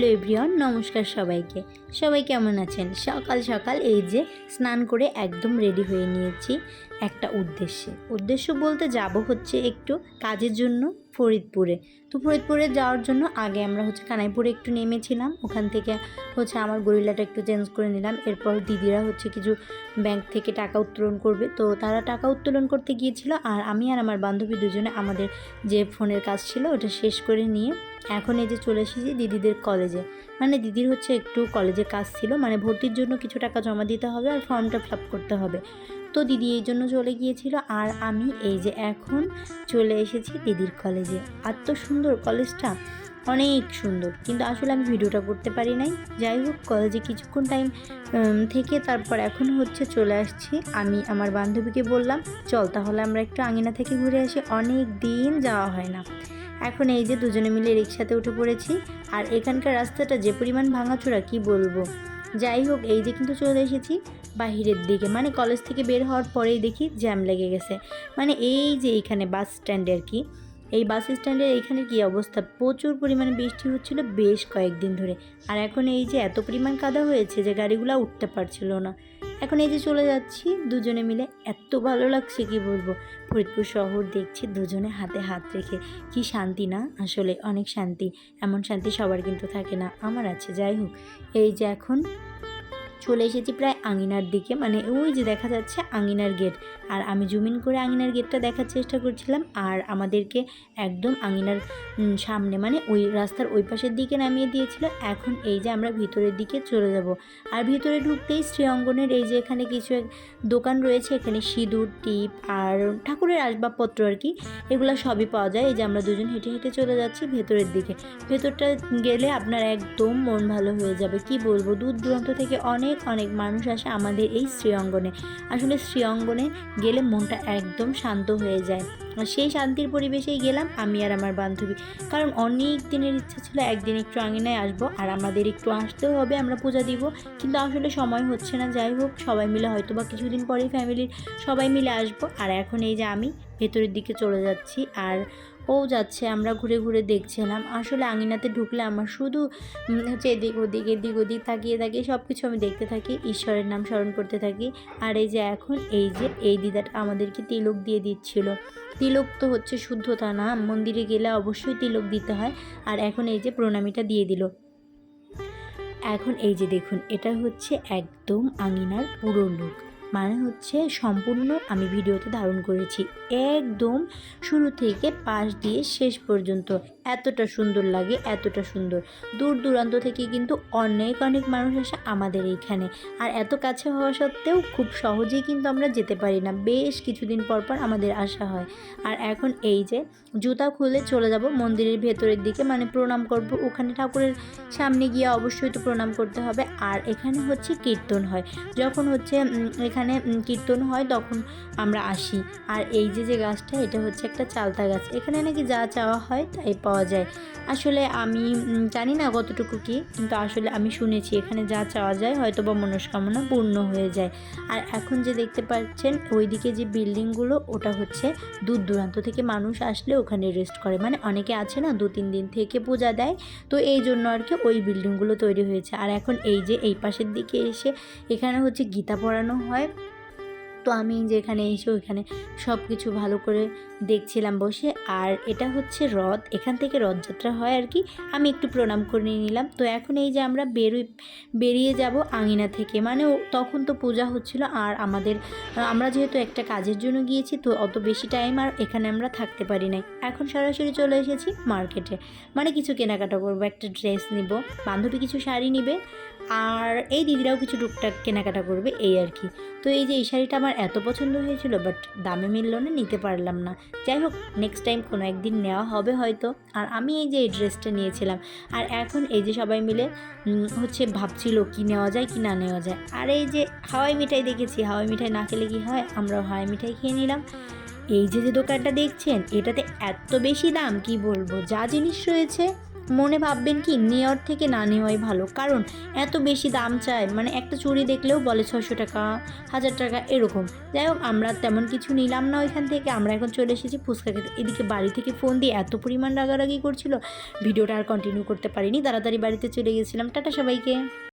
নমস্কার সবাইকে। সবাই কেমন আছেন? সকাল সকাল এই যে স্নান করে একদম রেডি হয়ে নিয়েছি একটা উদ্দেশ্যে। উদ্দেশ্য বলতে যাব হচ্ছে একটু কাজের জন্য ফরিদপুরে। তো ফরিদপুরে যাওয়ার জন্য আগে আমরা হচ্ছে কানাইপুরে একটু নেমেছিলাম। ওখান থেকে হচ্ছে আমার গরিলাটা একটু চেঞ্জ করে নিলাম। এরপর দিদিরা হচ্ছে কিছু ব্যাংক থেকে টাকা উত্তোলন করবে। তো তারা টাকা উত্তোলন করতে গিয়েছিল আর আমি আর আমার বান্ধবী দুজনে আমাদের যে ফোনের কাজ ছিল ওটা শেষ করে নিয়ে এখন এই যে চলে এসেছি দিদিদের কলেজে মানে দিদির হচ্ছে একটু কলেজে কাজ ছিল মানে ভর্তির জন্য কিছু টাকা জমা দিতে হবে আর ফর্মটা ফিল করতে হবে। তো দিদি এই জন্য চলে গিয়েছিল আর আমি এই যে এখন চলে এসেছি দিদির কলেজে এত সুন্দর কলেজটা অনেক সুন্দর। কিন্তু আসলে আমি ভিডিওটা করতে পারি নাই। যাই হোক কলেজে কিছুক্ষণ টাইম থেকে তারপর এখন হচ্ছে চলে আসছি। আমি আমার বান্ধবীকে বললাম, চল তাহলে আমরা একটু আঙিনা থেকে ঘুরে আসি, অনেক দিন যাওয়া হয় না। এখন এই যে দুজনে মিলে রিক্সাতে উঠে পড়েছি, আর এখানকার রাস্তাটা যে পরিমাণ ভাঙাচোরা, কি বলব? যাই হোক, এই যে কিন্তু চলে এসেছি বাহিরের দিকে। মানে কলেজ থেকে বের হওয়ার পরেই দেখি জ্যাম লেগে গেছে। মানে এই যে এইখানে বাস স্ট্যান্ডে আর কি, এই বাস স্ট্যান্ডের এখানে কি অবস্থা? প্রচুর পরিমাণে বৃষ্টি হচ্ছিল বেশ কয়েকদিন ধরে। আর এখন এই যে এত পরিমাণ কাদা হয়েছে যে গাড়িগুলো উঠতে পারছিল না। এখন এই যে চলে যাচ্ছি, দুজনে মিলে এত ভালো লাগছে, কি বলব? ফরিদপুর শহর দেখছি, দুজনে হাতে হাত রেখে। কি শান্তি না? আসলে অনেক শান্তি। এমন শান্তি সবার কিন্তু থাকে না, আমার আছে। যাই হোক, এই যে এখন চলে এসেছি প্রায় আঙিনার দিকে মানে ওই যে দেখা যাচ্ছে আঙিনার গেট। আর আমি জুমিন করে আঙিনার গেটটা দেখার চেষ্টা করছিলাম, আর আমাদেরকে একদম আঙিনার সামনে মানে ওই রাস্তার ওই পাশের দিকে নামিয়ে দিয়েছিল। এখন এই যে আমরা ভিতরের দিকে চলে যাব। আর ভিতরে ঢুকতেই শ্রী অঙ্গনের এই যে এখানে কিছু এক দোকান রয়েছে, এখানে সিঁদুর, টিপ আর ঠাকুরের আসবাবপত্র আর কি, এগুলো সবই পাওয়া যায়। এই যে আমরা দুজন হেঁটে হেঁটে চলে যাচ্ছি ভেতরের দিকে। ভেতরটা গেলে আপনার একদম মন ভালো হয়ে যাবে। কি বলব? দূর দূরান্ত থেকে অনেক অনেক মানুষ আসে আমাদের এই শ্রীঅঙ্গনে আসলে শ্রীঅঙ্গনে গেলে মনটা একদম শান্ত হয়ে যায়। আর সেই শান্তির পরিবেশেই গেলাম আমি আর আমার বান্ধবী। কারণ অনেক দিনের ইচ্ছা ছিল একদিন একটু আঙিনায় আসব আর আমাদের একটু আসতেও হবে, আমরা পূজা দিব। কিন্তু আসলে সময় হচ্ছে না, যাই হোক, সবাই মিলে হয়তো বা কিছুদিন পরেই ফ্যামিলির সবাই মিলে আসব। আর এখন এই যে আমি ভেতরের দিকে চলে যাচ্ছি আর ও যাচ্ছে, আমরা ঘুরে ঘুরে দেখছিলাম। আসলে আঙিনাতে ঢুকলে আমার শুধু হচ্ছে এদিক ওদিক এদিক ওদিক তাকিয়ে তাকিয়ে সব কিছু আমি দেখতে থাকি, ঈশ্বরের নাম স্মরণ করতে থাকি। আর এই যে এখন, এই যে এই দিদাটা আমাদেরকে তিলক দিয়ে দিচ্ছিল। তিলক তো হচ্ছে শুদ্ধতা না, মন্দিরে গেলে অবশ্যই তিলক দিতে হয়। আর এখন এই যে প্রণামীটা দিয়ে দিল। এখন এই যে দেখুন, এটা হচ্ছে একদম আঙিনার পুরো লুক। মানে হচ্ছে সম্পূর্ণ আমি ভিডিওতে ধারণ করেছি। একদম শুরু থেকে পাশ দিয়ে শেষ পর্যন্ত। এতটা সুন্দর লাগে এতটা সুন্দর। দূর দূরান্ত থেকে কিন্তু অনেক অনেক মানুষ আসে আমাদের এইখানে। আর এত কাছে হওয়া সত্ত্বেও খুব সহজেই কিন্তু আমরা যেতে পারি না। বেশ কিছুদিন পর পর আমাদের আসা হয়। আর এখন এই যে জুতা খুলে চলে যাব মন্দিরের ভেতরের দিকে মানে প্রণাম করব। ওখানে ঠাকুরের সামনে গিয়ে অবশ্যই তো প্রণাম করতে হবে। আর এখানে হচ্ছে কীর্তন হয়। যখন হচ্ছে উম, এখানে কীর্তন হয়, তখন আমরা আসি। আর এই যে যে গাছটা, এটা হচ্ছে একটা চালতা গাছ। এখানে নাকি যা চাওয়া হয়, তাই পাওয়া যায়। আসলে আমি জানি না কতটুকু কি, কিন্তু আসলে আমি শুনেছি, এখানে যা চাওয়া যায় হয়তো বা মনস্কামনা পূর্ণ হয়ে যায়। আর এখন যে দেখতে পাচ্ছেন, ওইদিকে যে বিল্ডিংগুলো, ওটা হচ্ছে দূর দূরান্ত থেকে মানুষ আসলে ওখানে রেস্ট করে। মানে অনেকে আছে না, দু তিন দিন থেকে পূজা দেয়, তো এই জন্য আর কি ওই বিল্ডিংগুলো তৈরি হয়েছে। আর এখন এই যে, এই পাশের দিকে এসে, এখানে হচ্ছে গীতা পড়ানো হয় তো আমি যেখানে এসে ওইখানে সব কিছু ভালো করে দেখছিলাম বসে। আর এটা হচ্ছে রথ। এখান থেকে রথযাত্রা হয় আর কি। আমি একটু প্রণাম করে নিলাম। তো এখন এই যে আমরা বেরোই, বেরিয়ে যাব আঙিনা থেকে। মানে তখন তো পূজা হচ্ছিল আর আমাদের, আমরা যেহেতু একটা কাজের জন্য গিয়েছি, তো অত বেশি টাইম আর এখানে আমরা থাকতে পারি নাই। এখন সরাসরি চলে এসেছি মার্কেটে। মানে কিছু কেনাকাটা করব, একটা ড্রেস নিব, বান্ধবী কিছু শাড়ি নিবে, আর এই দিদিরাও কিছু টুকটাক কেনাকাটা করবে, এই আর কি। তো এই যে এই শাড়িটা আমার এত পছন্দ হয়েছিল বাট দামে মিলল না, নিতে পারলাম না। যাই হোক নেক্সট টাইম কোনো একদিন নেওয়া হবে হয়তো। আর আমি এই যে এই ড্রেসটা নিয়েছিলাম, আর এখন এই যে সবাই মিলে হচ্ছে ভাবছিল কি নেওয়া যায়, কি না নেওয়া যায়। আর এই যে হাওয়াই মিঠাই দেখেছি, হাওয়াই মিঠাই না খেলে কি হয়? আমরা হাওয়াই মিঠাই খেয়ে নিলাম। এই যে যে দোকানটা দেখছেন, এটাতে এত বেশি দাম, কি বলব? যা জিনিস রয়েছে মনে ভাববেন কি, নেওয়ার থেকে না নেওয়াই ভালো। কারণ এত বেশি দাম চায় মানে একটা চুরি দেখলেও বলে ছশো টাকা, হাজার টাকা, এরকম। যাই হোক, আমরা তেমন কিছু নিলাম না ওইখান থেকে। আমরা এখন চলে এসেছি ফুচকা খেতে। এদিকে বাড়ি থেকে ফোন দিয়ে এত পরিমাণ রাগারাগি করছিল, ভিডিওটা আর কন্টিনিউ করতে পারিনি। তাড়াতাড়ি বাড়িতে চলে গেছিলাম। টাটা সবাইকে।